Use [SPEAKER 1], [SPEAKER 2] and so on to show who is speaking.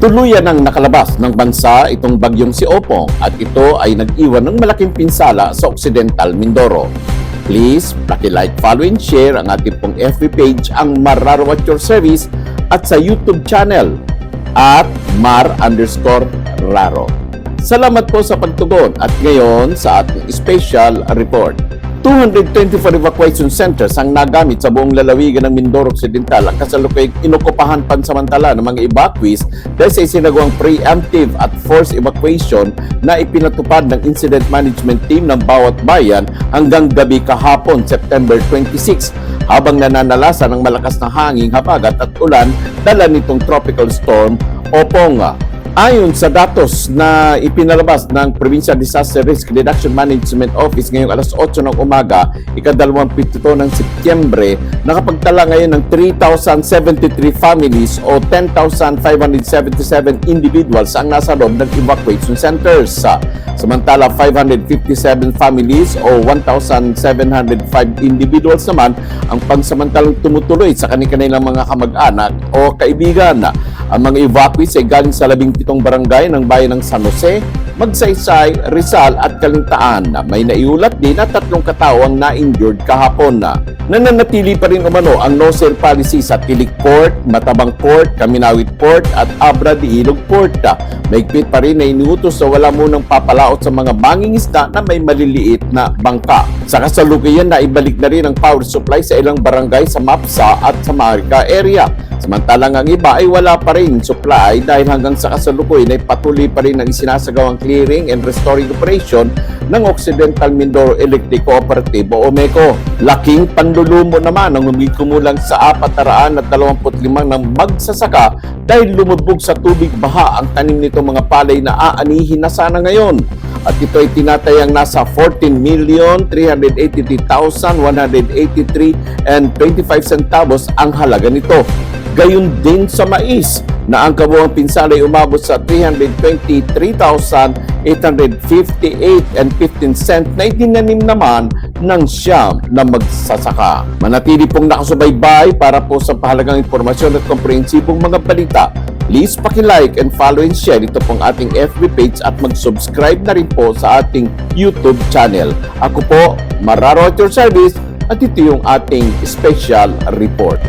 [SPEAKER 1] Tuluyan ang nakalabas ng bansa itong bagyong si Opong at ito ay nag-iwan ng malaking pinsala sa Occidental Mindoro. Please, like, follow and share ang ating pong FB page ang Mararo at Your Service at sa YouTube channel at mar underscore raro. Salamat po sa pagtugon at ngayon sa ating special report. 224 evacuation centers ang nagamit sa buong lalawigan ng Mindoro Occidental ang kasalukuyang inukupahan pansamantala ng mga evacuees dahil sa isinagawang preemptive at forced evacuation na ipinatupad ng incident management team ng bawat bayan hanggang gabi kahapon September 26 habang nananalasa ng malakas na hangin, habagat at ulan dala nitong tropical storm Oponga. Ayon sa datos na ipinalabas ng Provincial Disaster Risk Reduction Management Office ngayong alas 8 ng umaga, ika-27 ng Setyembre, nakapagtala ngayon ng 3,073 families o 10,577 individuals ang nasa loob ng evacuation centers. Samantala, 557 families o 1,705 individuals naman ang pansamantalang tumutuloy sa kanilang mga kamag-anak o kaibigan. Ang mga evacuees ay galing sa labing pitong barangay ng bayan ng San Jose, Magsaysay, Rizal at Kalintaan. May naiulat din na tatlong katao ang na-injured kahapon. Nananatili pa rin umano ang no-sale policy sa Tilik Port, Matabang Port, Kaminawit Port at Abra de Ilog Port. Maigpit pa rin na inuutos na wala munang papalaot sa mga mangingisda na may maliliit na bangka. Sa kasalukuyan na ibalik na rin ang power supply sa ilang barangay sa Mapsa at sa Marika area. Samantalang ang iba ay wala pa rin supply dahil hanggang sa kasalukuyan ay patuloy pa rin ang isinasagawang clearing and restoring operation ng Occidental Mindoro Electric Cooperative o OMECO. Laking pandulumo naman ang kumulang sa 425 ng magsasaka dahil lumubog sa tubig baha ang tanim nitong mga palay na aanihin na sana ngayon. At ito ay tinatayang nasa 14,383,183 and 25 centavos ang halaga nito. Gayun din sa mais na ang kabuang pinsala ay umabot sa 323,858 and 15 cent na itinanim naman ng siyam na magsasaka. Manatili pong nakasubaybay para po sa pahalagang impormasyon at komprehensibong mga balita. Please paki-like and follow and share ito pong ating FB page at mag-subscribe na rin po sa ating YouTube channel. Ako po, Mararo at your service at ito yung ating special report.